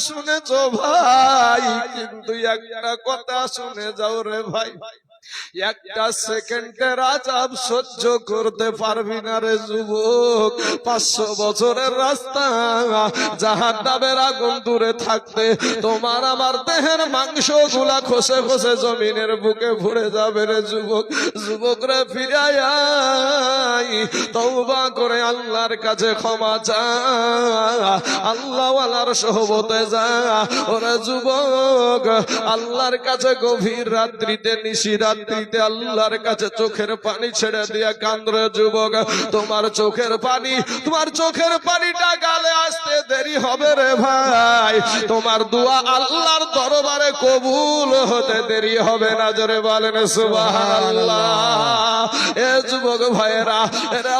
শুনেছ ভাই? কিন্তু একটা কথা শুনে যাও রে ভাই ভাই। একটা সেকেন্ডের আজাব সহ্য করতে পারবি না রে যুবক। পাঁচশো বছরের রাস্তা জাহান নামের আগুন দূরে থাকতে তোমার আমার দেহের মাংসগুলা খসে খসে জমিনের বুকে ভরে যাবে রে যুবক। যুবক রে ফিরাই তৌবা করে আল্লাহর কাছে ক্ষমা চা। আল্লাহ আল্লাহর সহবতে যা। ওরে যুবক, আল্লাহর কাছে গভীর রাত্রিতে নিশি রাত্রিতে আল্লাহর কাছে চোখের পানি ছেড়ে দিয়ে কান্দ্রে যুবক, তোমার চোখের পানি, তোমার চোখের পানিটা গালে আসতে দেরি হবে রে ভাই। তোমার দোয়া আল্লাহর দরবারে কবুল হতে দেরি হবে না, জরে বলেন সুবহানাল্লাহ। এ যুবক ভাইয়েরা, এরা